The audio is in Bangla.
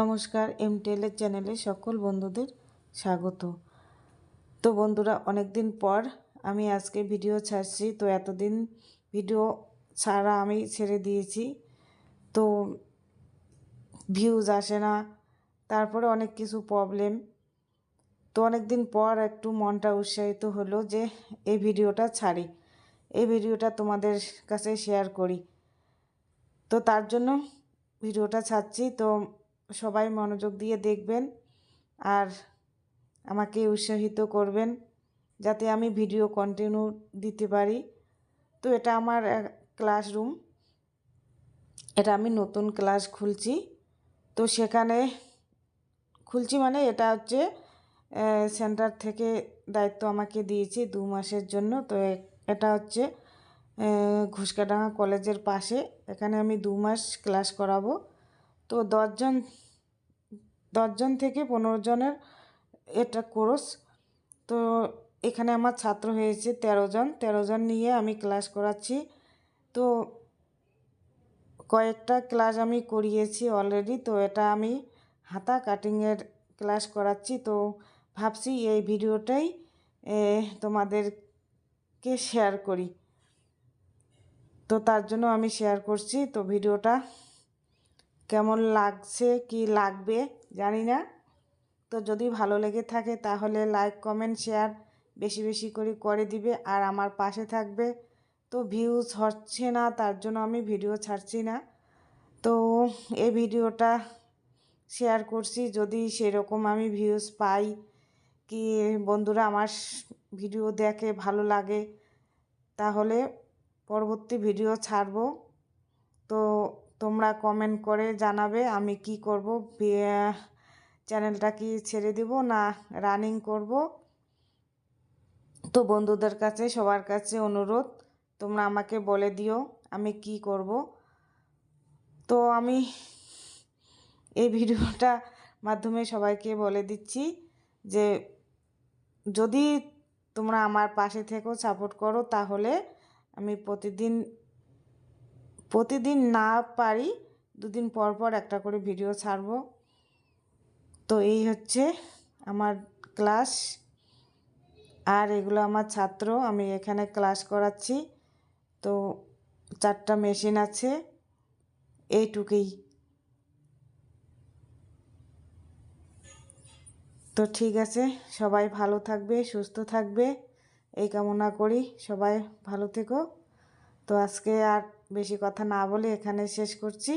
নমস্কার এম টেলের চ্যানেলে সকল বন্ধুদের স্বাগত। তো বন্ধুরা অনেক দিন পর আমি আজকে ভিডিও ছাড়ছি, তো এতদিন ভিডিও ছাড়া আমি ছেড়ে দিয়েছি। তো ভিউজ আসে না, তারপরে অনেক কিছু প্রবলেম তো অনেক দিন পর একটু মনটা উৎসাহিত হলো যে এই ভিডিওটা ছাড়ি, এই ভিডিওটা তোমাদের কাছে শেয়ার করি। তো তার জন্য ভিডিওটা ছাড়ছি, তো সবাই মনোযোগ দিয়ে দেখবেন আর আমাকে উৎসাহিত করবেন যাতে আমি ভিডিও কন্টিনিউ দিতে পারি। তো এটা আমার ক্লাসরুম এটা আমি নতুন ক্লাস খুলছি। তো সেখানে, খুলছি মানে এটা হচ্ছে সেন্টার থেকে দায়িত্ব আমাকে দিয়েছে দু মাসের জন্য। তো এটা হচ্ছে ঘুষকাডাঙ্গা কলেজের পাশে। এখানে আমি দু মাস ক্লাস করাবো। তো দশজন দশজন থেকে পনেরো জনের এটা কোর্স। তো এখানে আমার ছাত্র হয়েছে তেরো জন। তেরো জন নিয়ে আমি ক্লাস করাচ্ছি। তো কয়েকটা ক্লাস আমি করিয়েছি অলরেডি। তো এটা আমি হাতা কাটিংয়ের ক্লাস করাচ্ছি। তো ভাবছি এই ভিডিওটাই তোমাদেরকে শেয়ার করি। তো তার জন্য আমি শেয়ার করছি। তো ভিডিওটা কেমন লাগছে, কি লাগবে, জানি না। তো যদি ভালো লেগে থাকে তাহলে লাইক কমেন্ট শেয়ার বেশি বেশি করে করে দিবে আর আমার পাশে থাকবে। তো ভিউজ হচ্ছে না, তার জন্য আমি ভিডিও ছাড়ছি না। তো এই ভিডিওটা শেয়ার করছি, যদি সেরকম আমি ভিউজ পাই, কি বন্ধুরা আমার ভিডিও দেখে ভালো লাগে, তাহলে পরবর্তী ভিডিও ছাড়বো। তো তোমরা কমেন্ট করে জানাবে আমি কি করব চ্যানেলটা কি ছেড়ে দিব না রানিং করব। তো বন্ধুদের কাছে, সবার কাছে অনুরোধ, তোমরা আমাকে বলে দিও আমি কি করব। তো আমি এই ভিডিওটা মাধ্যমে সবাইকে বলে দিচ্ছি যে, যদি তোমরা আমার পাশে থেকেও সাপোর্ট করো, তাহলে আমি প্রতিদিন প্রতিদিন না পারি, দুদিন পর পর একটা করে ভিডিও ছাড়ব। তো এই হচ্ছে আমার ক্লাস আর এগুলো আমার ছাত্র, আমি এখানে ক্লাস করাচ্ছি। তো চারটা মেশিন আছে, এইটুকুই। তো ঠিক আছে, সবাই ভালো থাকবে, সুস্থ থাকবে। এই কামনা করি, সবাই ভালো থেকো। তো আজকে আর বেশি কথা না বলে এখানে শেষ করছি।